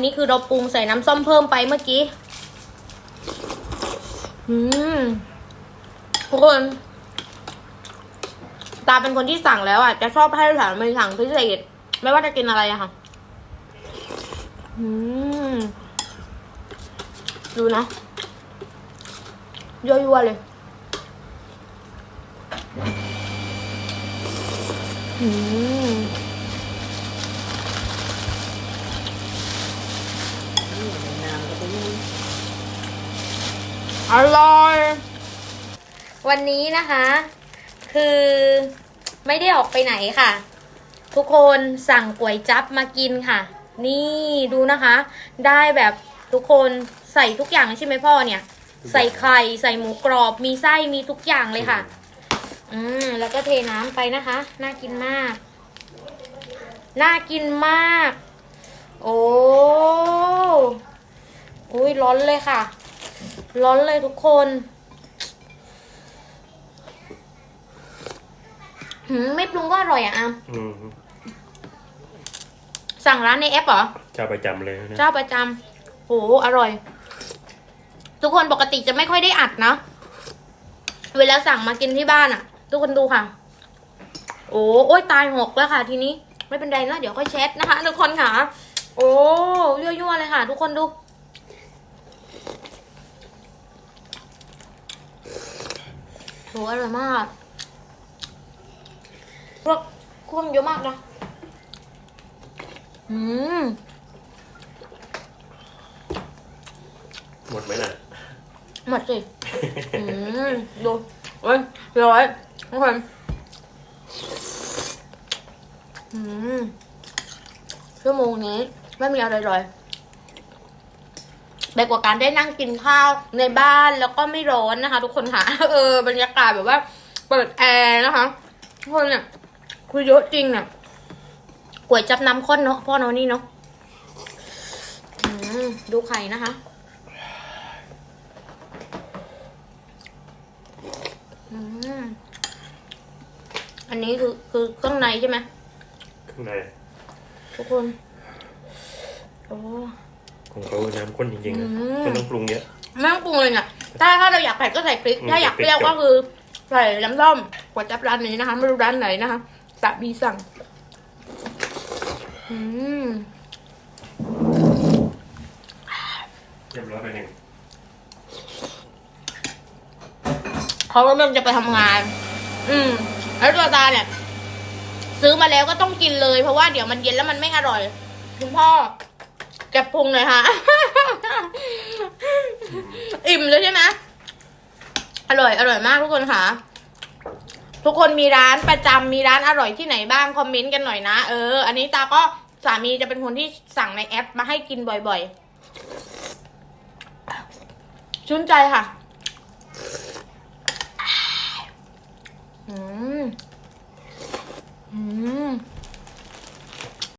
นนี้คือเราปรุงใส่น้ำส้มเพิ่มไปเมื่อกี้อืมทุกคนตาเป็นคนที่สั่งแล้วอะ จะชอบให้สามีสั่งพิเศษ ไม่ว่าจะกินอะไรอะค่ะ อืม ดูนะยั่วๆเลย อืม น้ำก็เป็น อร่อย วันนี้นะคะ คือไม่ได้ออกไปไหนค่ะ ทุกคนสั่งก๋วยจั๊บมากินค่ะ นี่ดูนะคะ ได้แบบทุกคนใส่ทุกอย่างใช่ไหมพ่อเนี่ย ใส่ไข่ใส่หมูกรอบมีไส้มีทุกอย่างเลยค่ะ อืมแล้วก็เทน้ำไปนะคะ น่ากินมาก น่ากินมาก โอ้อุ้ยร้อนเลยค่ะ ร้อนเลยทุกคนหืมไม่ปรุงก็อร่อยอะอามอืมสั่งร้านในแอปเหรอ เจ้าประจำเลยนะเจ้าประจำโหอร่อย ทุกคนปกติจะไม่ค่อยได้อัดนะเวลาสั่งมากินที่บ้านอะ่ะทุกคนดูค่ะ โอ้โอ้ยตายหกแล้วค่ะ ทีนี้ ไม่เป็นไรนะเดี๋ยวค่อยเช็ดนะคะ ทุกคนค่ะ โอ้ยั่วๆเลยค่ะ ทุกคนดู โหอร่อยมากพวกเครื่องเยอะมากนะ อืม หมดไหมน่ะ หมดสิ อืม ดูเว้ยร้อยทุกคนอืมชั่วโมงนี้ไม่มีอะไรเลย ไปกว่าการได้นั่งกินข้าวในบ้านแล้วก็ไม่ร้อนนะคะ ทุกคนค่ะ เออบรรยากาศแบบว่า เปิดแอร์นะคะทุกคนเนี่ยคือเยอะจริงเนี่ยก๋วยจับน้ำข้นเนาะพ่อเนาะนี่เนาะอืมดูไข่นะคะอืมอันนี้คือคือเครื่องในใช่ไหมข้างในทุกคนโอ้ ของเขาน้ำข้นจริงๆนะอืมไม่ต้องปรุงเยอะ ไม่ต้องปรุงเลยเนี่ยถ้าถ้าเราอยากเผ็ดก็ใส่พริก อืมถ้าอยากเปรี้ยวใส่พริกก็คือใส่น้ำส้มกวดจับร้านนี้นะคะ ไม่รู้ร้านไหนนะคะสะบีสั่ง อืม เรียบร้อยไปหนึ่งเขาก็เริ่มจะไปทำงาน อืม แล้วตัวตาเนี่ย ซื้อมาแล้วก็ต้องกินเลย เพราะว่าเดี๋ยวมันเย็นแล้วมันไม่อร่อย คุณพ่อ เก็บพุงเลยค่ะ อิ่มเลยใช่ไหมอร่อย อร่อยมากทุกคนค่ะ ทุกคนมีร้านประจำมีร้านอร่อยที่ไหนบ้างคอมเมนต์กันหน่อยนะ เออ อันนี้ตาก็สามีจะเป็นคนที่สั่งในแอปมาให้กินบ่อยๆ ชื่นใจค่ะ